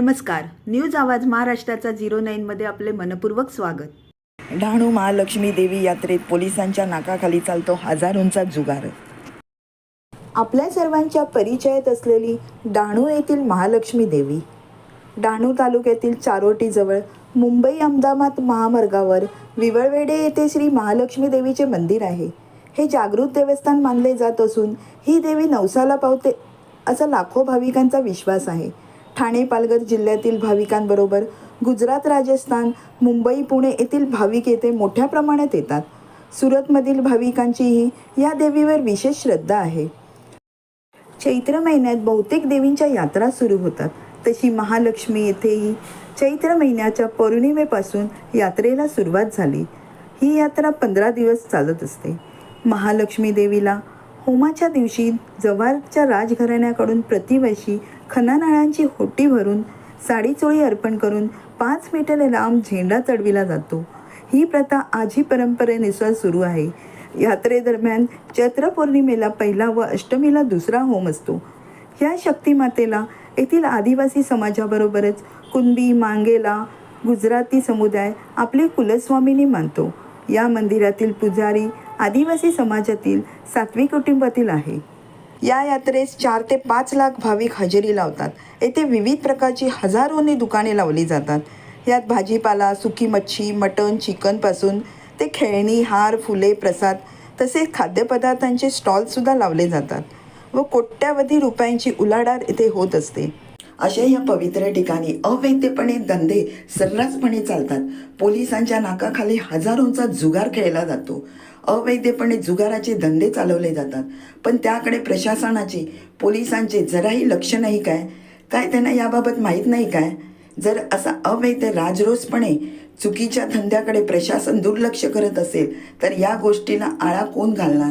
नमस्कार. न्यूज आवाज महाराष्ट्राचा झिरो नाईनमध्ये आपले मनपूर्वक स्वागत. डहाणू महालक्ष्मी देवी यात्रेत पोलिसांच्या नाकाखाली चालतो हजारोंचा जुगार. आपल्या सर्वांच्या परिचयात असलेली डहाणू येथील महालक्ष्मी देवी. डहाणू तालुक्यातील चारोटीजवळ मुंबई अहमदाबाद महामार्गावर विवळवेडे येथे श्री महालक्ष्मी देवीचे मंदिर आहे. हे जागृत देवस्थान मानले जात असून ही देवी नवसाला पावते असा लाखो भाविकांचा विश्वास आहे. ठाणे पालघर जिल्ह्यातील भाविकांबरोबर गुजरात राजस्थान मुंबई पुणे येथील भाविक येथे मोठ्या प्रमाणात येतात. सुरतमधील भाविकांचीही या देवीवर विशेष श्रद्धा आहे. चैत्र महिन्यात बहुतेक देवींच्या यात्रा सुरू होतात. तशी महालक्ष्मी येथेही चैत्र महिन्याच्या पौर्णिमेपासून यात्रेला सुरुवात झाली. ही यात्रा पंधरा दिवस चालत असते. महालक्ष्मी देवीला होमाच्या दिवशी जव्हारच्या राजघराण्याकडून प्रतिवर्षी खनानाळांची होटी भरून साडीचोळी अर्पण करून पाच मीटर लांब झेंडा चढविला जातो. ही प्रथा आजी परंपरेनुसार सुरू आहे. यात्रेदरम्यान चैत्र पौर्णिमेला पहिला व अष्टमीला दुसरा होम असतो. या शक्तिमातेला येथील आदिवासी समाजाबरोबरच कुणबी मांगेला गुजराती समुदाय आपली कुलस्वामिनी मानतो. या मंदिरातील पुजारी आदिवासी समाजातील सातवी कुटुंबातील आहे. या यात्रेस चार ते पाच लाख भाविक हजेरी लावतात. येथे विविध प्रकारची हजारोनी दुकाने लावली जातात. यात भाजीपाला सुकी मच्छी मटण चिकनपासून ते खेळणी हार फुले प्रसाद तसेच खाद्यपदार्थांचे स्टॉलसुद्धा लावले जातात व कोट्यावधी रुपयांची उलाढाल येथे होत असते. अशा या पवित्र ठिकाणी अवैधपणे धंदे सर्रासपणे चालतात. पोलिसांच्या नाकाखाली हजारोंचा जुगार खेळला जातो. अवैधपणे जुगाराचे धंदे चालवले जातात. पण त्याकडे प्रशासनाचे पोलिसांचे जराही लक्ष नाही काय? काय त्यांना याबाबत माहीत नाही काय? जर असा अवैध राजरोसपणे चुकीच्या धंद्याकडे प्रशासन दुर्लक्ष करत असेल तर या गोष्टीला आळा कोण घालणार?